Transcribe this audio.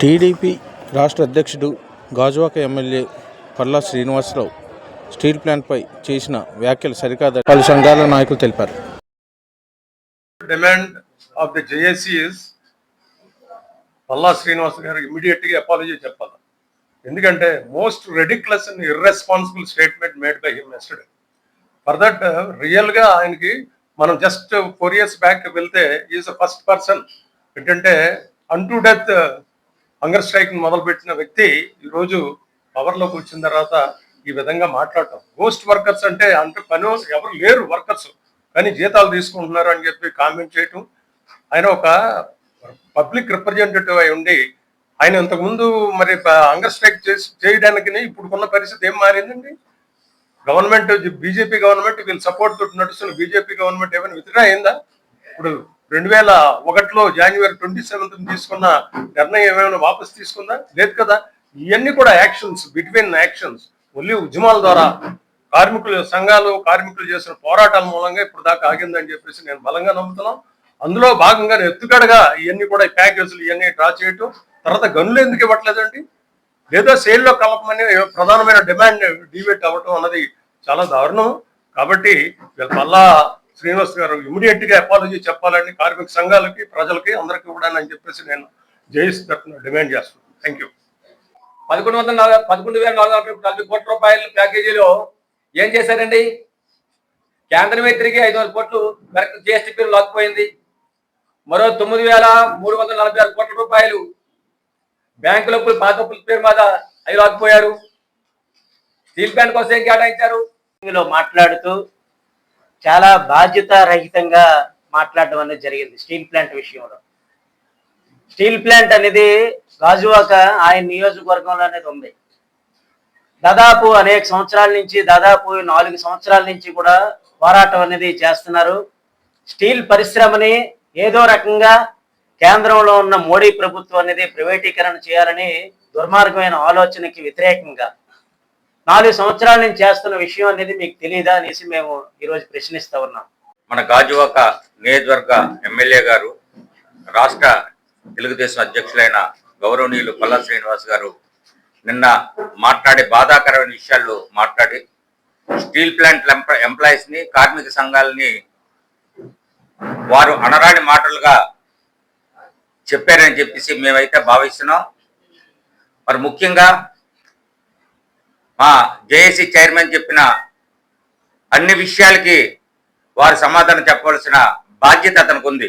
TDP రాష్ట్ర అధ్యక్షుడు Gajuwaka MLA పర్లా శ్రీనివాసరావు స్టీల్ ప్లాంట్పై చేసిన వ్యాఖ్యలు సరికాదని పలు సంఘాల నాయకులు తెలిపారు. డిమాండ్ ఆఫ్ ది జేఏసీఎస్ పల్లా శ్రీనివాస్ గారు ఇమీడియట్గా అపాలజీ చెప్పాలి. ఎందుకంటే most ridiculous and irresponsible statement made by him yesterday. For that uh, రియల్గా ఆయనకి మనం జస్ట్ ఫోర్ ఇయర్స్ బ్యాక్ వెళ్తే ఈజ్ ఫస్ట్ పర్సన్. ఏంటంటే unto death hunger strike మొదలుపెట్టిన వ్యక్తి ఈరోజు పవర్లోకి వచ్చిన తర్వాత ఈ విధంగా మాట్లాడటం. గోస్ట్ వర్కర్స్ అంటే అంటే పని ఎవరు లేరు వర్కర్స్. కానీ జీతాలు తీసుకుంటున్నారు అని చెప్పి కామెంట్ చేయటం. ఆయన ఒక పబ్లిక్ రిప్రజెంటేటివ్ అయి ఉండి ఆయన ఇంతకుముందు మరి హంగర్ స్ట్రైక్ చేసి చేయడానికి ఇప్పుడున్న పరిస్థితి ఏం మారిందండి? గవర్నమెంట్ బీజేపీ గవర్నమెంట్ వీళ్ళు సపోర్ట్ తోటి నడుస్తున్న బీజేపీ గవర్నమెంట్ ఏమైనా విత్డ్రా అయిందా? ఇప్పుడు రెండు వేల ఒకటిలో జనవరి ట్వంటీ సెవెంత్ తీసుకున్న నిర్ణయం ఏమైనా వాపస్ తీసుకుందా? లేదు కదా. ఇవన్నీ కూడా యాక్షన్స్ బిట్వీన్ యాక్షన్స్ ఓన్లీ ఉద్యమాల ద్వారా కార్మికులు సంఘాలు కార్మికులు చేసిన పోరాటాల మూలంగా ఇప్పుడు దాకా ఆగిందని చెప్పేసి నేను బలంగా నమ్ముతున్నాను అందులో భాగంగా ఎత్తుగడగా ఇవన్నీ కూడా ప్యాకేజీలు ఇవన్నీ డ్రా చేయటం తర్వాత గనులు ఎందుకు ఇవ్వట్లేదండి? లేదా సేల్లో కలపమని ప్రధానమైన డిమాండ్ డివేట్ అవ్వటం అన్నది చాలా దారుణం కాబట్టి వీళ్ళ మళ్ళా శ్రీనివాస్ గారు ఇమీడియట్గా అపాలజీ చెప్పాలని కార్మిక సంఘాలకి ప్రజలకి అందరికీ కూడా అని చెప్పేసి నేను జేఎస్ తరఫున డిమాండ్ చేస్తున్నాను. థ్యాంక్ యూ పదకొండు వందల నలభై పదకొండు వేల నాలుగు వందల నలభై కోట్ల రూపాయల ప్యాకేజీలో ఏం చేశారండి? కేంద్రమే తిరిగి ఐదు వందల కోట్లు జిఎస్టీ పేరు లాక్కుపోయింది. మరో తొమ్మిది వేల మూడు వందల నలభై ఆరు కోట్ల రూపాయలు బ్యాంకులకు పాత పేరు మీద అవి రాకపోయారు. స్టీల్ ప్లాంట్ కోసం ఏం కేటాయించారు? మాట్లాడుతూ చాలా బాధ్యత రహితంగా మాట్లాడడం అనేది జరిగింది స్టీల్ ప్లాంట్ విషయంలో. స్టీల్ ప్లాంట్ అనేది గాజువాక ఆయన నియోజకవర్గంలో అనేది ఉంది. దాదాపు అనేక సంవత్సరాల నుంచి దాదాపు నాలుగు సంవత్సరాల నుంచి కూడా పోరాటం అనేది చేస్తున్నారు. స్టీల్ పరిశ్రమని ఏదో రకంగా కేంద్రంలో ఉన్న మోడీ ప్రభుత్వం అనేది ప్రైవేటీకరణ చేయాలని దుర్మార్గమైన ఆలోచనకి వ్యతిరేకంగా నాలుగు సంవత్సరాల నుంచి చేస్తున్న విషయం అనేది మీకు తెలియదా అనేసి మేము ఈరోజు ప్రశ్నిస్తా ఉన్నాం. మన గాజువాక నియోజకవర్గ ఎమ్మెల్యే గారు రాష్ట్ర తెలుగుదేశం అధ్యక్షులైన గౌరవనీయులు పల్లా శ్రీనివాస్ గారు నిన్న మాట్లాడే బాధాకరమైన విషయాలు మాట్లాడి స్టీల్ ప్లాంట్ ఎంప్లాయీస్ని కార్మిక సంఘాలని వారు అనరాని మాటలుగా చెప్పారని చెప్పేసి మేమైతే భావిస్తున్నాం. మరి ముఖ్యంగా మా జేఏసీ చైర్మన్ చెప్పిన అన్ని విషయాలకి వారు సమాధానం చెప్పవలసిన బాధ్యత అతనికి ఉంది.